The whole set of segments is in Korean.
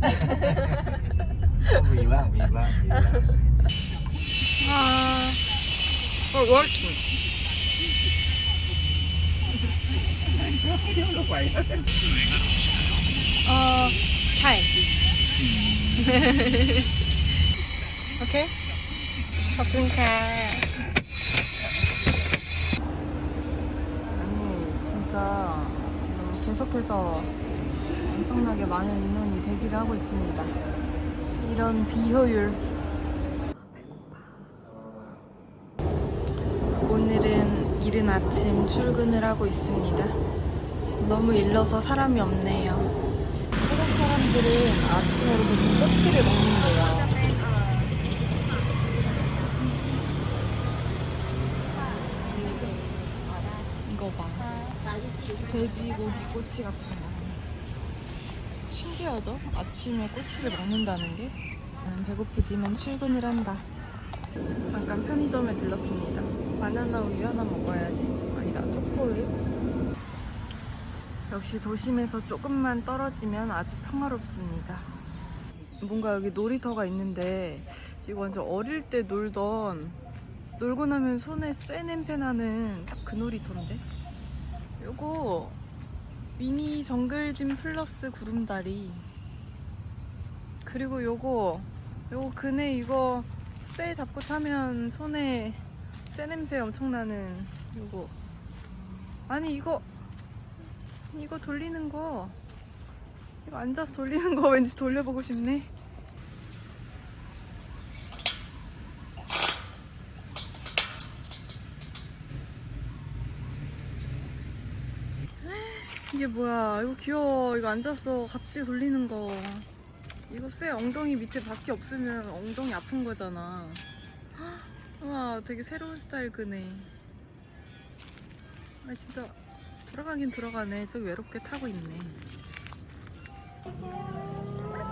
my car มีบ้างมีบ้างมีบ้าง uh, for working เออใช่ โอเค ขอบคุณค่ะ 아니 진짜 음, 계속해서 엄청나게 많은 인원이 대기를 하고 있습니다. 이런 비효율. 오늘은 이른 아침 출근을 하고 있습니다. 너무 일러서 사람이 없네요. 한국 사람들은 아침으로 보통 꼬치를 먹는데요. 이거 봐. 돼지고기 꼬치 같은 거. 신기하죠? 아침에 꼬치를 먹는다는 게. 나는 배고프지만 출근을 한다. 잠깐 편의점에 들렀습니다. 바나나 우유 하나 먹어야지. 아니다, 초코우유. 역시 도심에서 조금만 떨어지면 아주 평화롭습니다. 뭔가 여기 놀이터가 있는데 이거 완전 어릴 때 놀던 놀고 나면 손에 쇠 냄새 나는 딱 그 놀이터인데 요거 미니 정글짐 플러스 구름다리. 그리고 요거 요거 그네 이거 쇠 잡고 타면 손에 쇠 냄새 엄청 나는 요거. 아니 이거 이거 돌리는 거. 이거 앉아서 돌리는 거 왠지 돌려보고 싶네 이게 뭐야? 이거 귀여워. 이거 앉았어 같이 돌리는 거. 이거 쇠 엉덩이 밑에 바퀴 없으면 엉덩이 아픈 거잖아. 와 되게 새로운 스타일 그네. 아 진짜 들어가긴 들어가네. 저기 외롭게 타고 있네.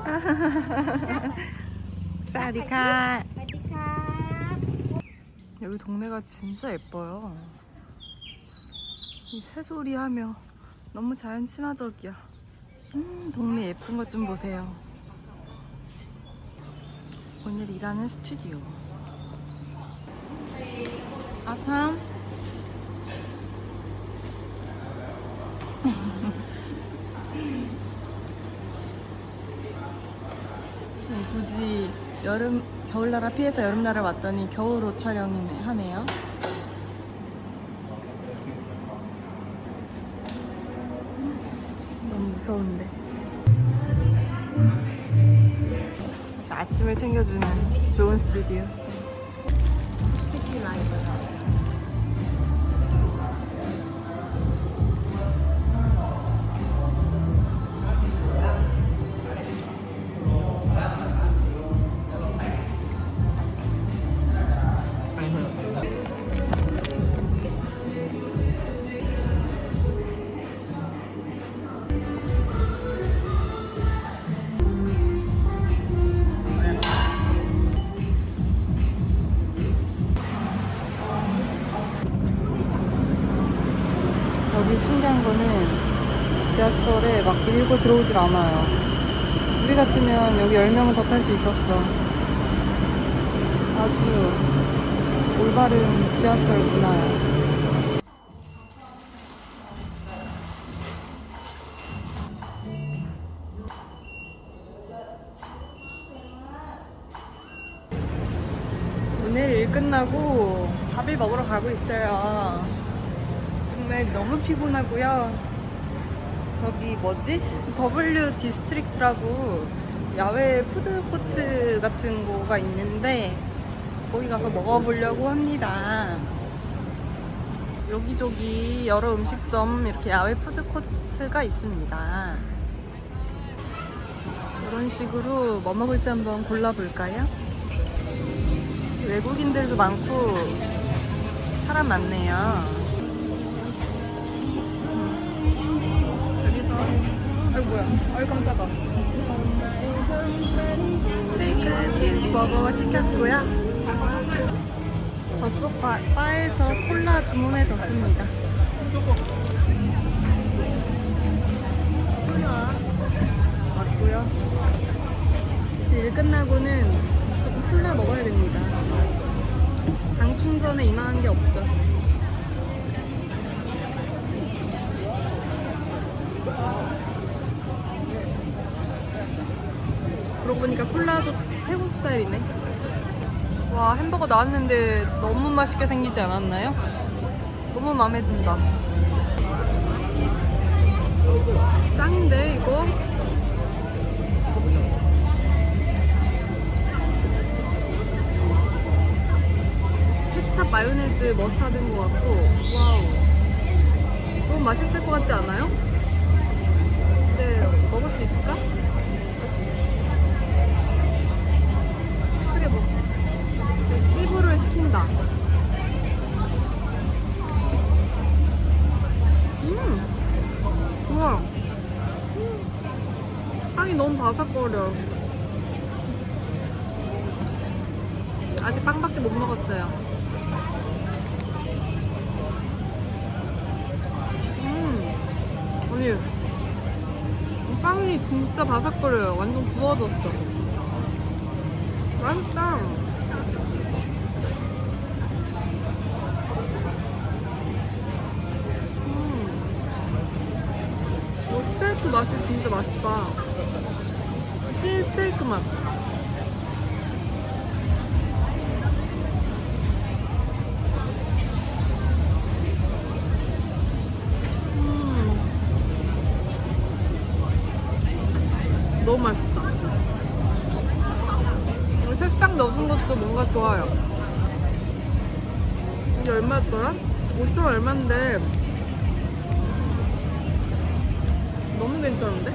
사디카. 여기 동네가 진짜 예뻐요. 이 새소리 하며. 너무 자연 친화적이야. 음, 동네 예쁜 것 좀 보세요. 오늘 일하는 스튜디오. 아탐. 네, 굳이 여름 겨울나라 피해서 여름나라 왔더니 겨울옷 촬영이네 하네요. 너 무 무서운데. 아침을 챙겨주는 좋은 스튜디오. 스티키 라이브. 지하철에 막 밀고 들어오질 않아요. 우리 같으면 여기 10명은 더 탈 수 있었어. 아주 올바른 지하철 문화야. 오늘 일 끝나고 밥을 먹으러 가고 있어요. 정말 너무 피곤하고요. 저기 뭐지? W 디스트릭트라고 야외 푸드코트 같은 거가 있는데 거기 가서 먹어보려고 합니다. 여기저기 여러 음식점 이렇게 야외 푸드코트가 있습니다. 이런 식으로 뭐 먹을지 한번 골라볼까요? 외국인들도 많고 사람 많네요. 여기서 아이 깜짝아 스테이크 치즈버거 시켰고요 저쪽 바, 바에서 콜라 주문해줬습니다 콜라 왔고요. 이제 일 끝나고는 조금 콜라 먹어야 됩니다. 당 충전에 이만한 게 없죠. 그러고 보니까 콜라도 태국 스타일이네. 와 햄버거 나왔는데 너무 맛있게 생기지 않았나요? 너무 마음에 든다. 짱인데 이거? 케찹, 마요네즈, 머스타드인 것 같고 와우 너무 맛있을 것 같지 않아요? 이 빵이 진짜 바삭거려요. 완전 구워졌어. 맛있다. 음. 어, 스테이크 맛이 진짜 맛있다. 찐 스테이크 맛. 이게 얼마였더라? 5천 얼마인데 너무 괜찮은데?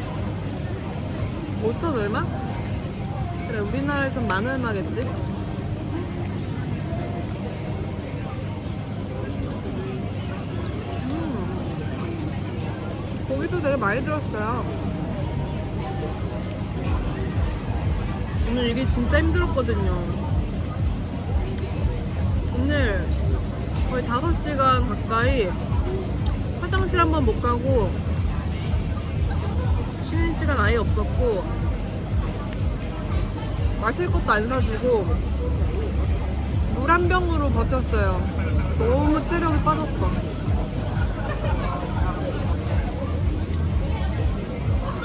5천 얼마? 그래 우리나라에선 만 얼마겠지? 음. 고기도 되게 많이 들었어요. 오늘 이게 진짜 힘들었거든요. 거의 5시간 가까이 화장실 한 번 못 가고 쉬는 시간 아예 없었고 마실 것도 안 사주고 물 한 병으로 버텼어요. 너무 체력이 빠졌어.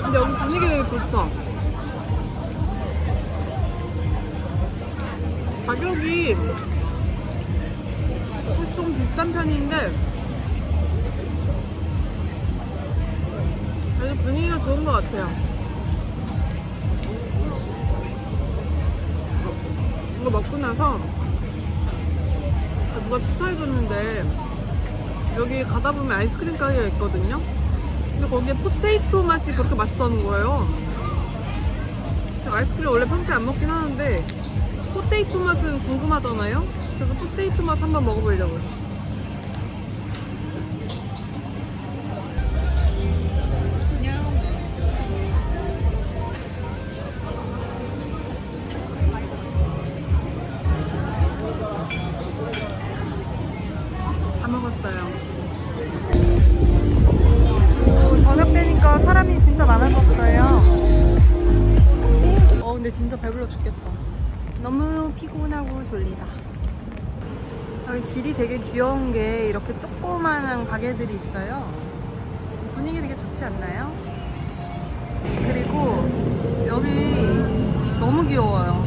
근데 여기 분위기 되게 좋죠? 가격이 좀 비싼 편인데 그래도 분위기가 좋은 것 같아요. 이거 먹고 나서 누가 추천해줬는데 여기 가다 보면 아이스크림 가게가 있거든요. 근데 거기에 포테이토 맛이 그렇게 맛있다는 거예요. 제가 아이스크림 원래 평소에 안 먹긴 하는데 포테이토 맛은 궁금하잖아요? 그래서 포테이토 맛 한번 먹어보려고요. 다 먹었어요. 오, 저녁 되니까 사람이 진짜 많아졌어요. 어, 근데 진짜 배불러 죽겠다. 너무 피곤하고 졸리다. 여기 길이 되게 귀여운 게 이렇게 조그만한 가게들이 있어요. 분위기 되게 좋지 않나요? 그리고 여기 너무 귀여워요.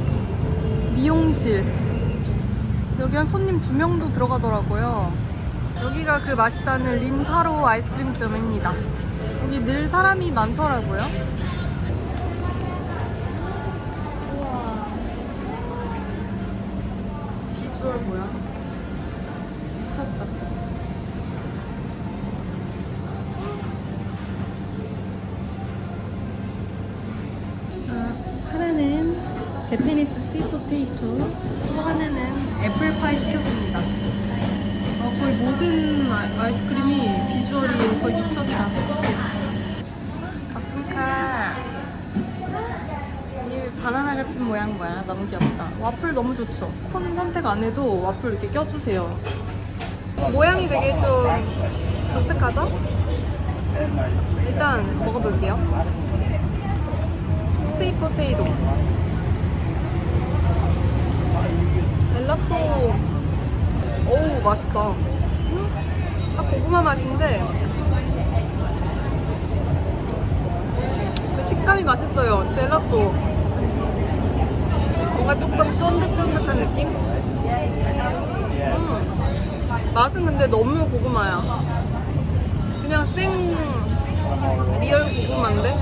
미용실. 여기 한 손님 두 명도 들어가더라고요. 여기가 그 맛있다는 린타로 아이스크림점입니다. 여기 늘 사람이 많더라고요. 우와. 비주얼 뭐야? 미쳤다. 아, 하나는 제페니스 스윗포테이토, 또 하나는 애플파이 시켰습니다. 어, 거의 모든 아, 이스크림이 비주얼이 거의 미쳤다. 아프리카. 이 바나나 같은 모양 뭐야? 너무 귀엽다. 와플 너무 좋죠? 콘 선택 안 해도 와플 이렇게 껴주세요. 모양이 되게 좀 독특하죠? 일단 먹어볼게요. 스윗 포테이토. 젤라또. 어우, 맛있다. 음, 딱 고구마 맛인데, 그 식감이 맛있어요. 젤라또. 뭔가 조금 쫀득쫀득한 느낌? 음, 맛은 근데 너무 고구마야. 그냥 생 리얼 고구마인데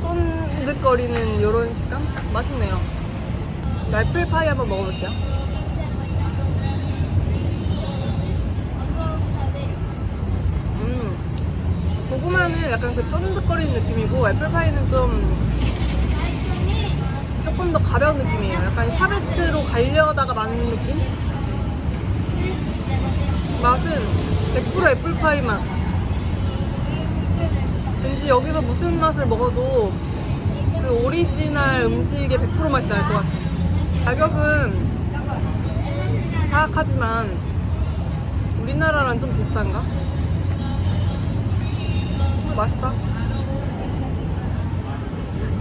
쫀득거리는 이런 식감? 맛있네요. 날필 파이 한번 먹어볼게요. 음, 고구마는 약간 그 쫀득거리는 느낌이고 애플 파이는 좀 조금 더 가벼운 느낌이에요. 약간 샤베트로 가려다가 맞는 느낌? 맛은 100% 애플파이 맛. 왠지 여기서 무슨 맛을 먹어도 그 오리지널 음식의 100% 맛이 날 것 같아. 가격은 사악하지만 우리나라랑 좀 비슷한가? 음, 맛있다.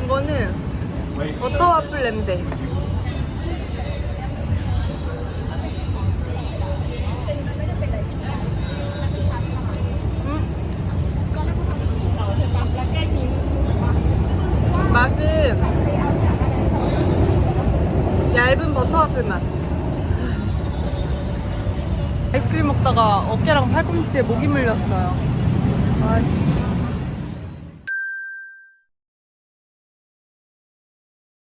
이거는 버터 와플 냄새. 버터아플 맛 아이스크림 먹다가 어깨랑 팔꿈치에 목이 물렸어요. 아씨.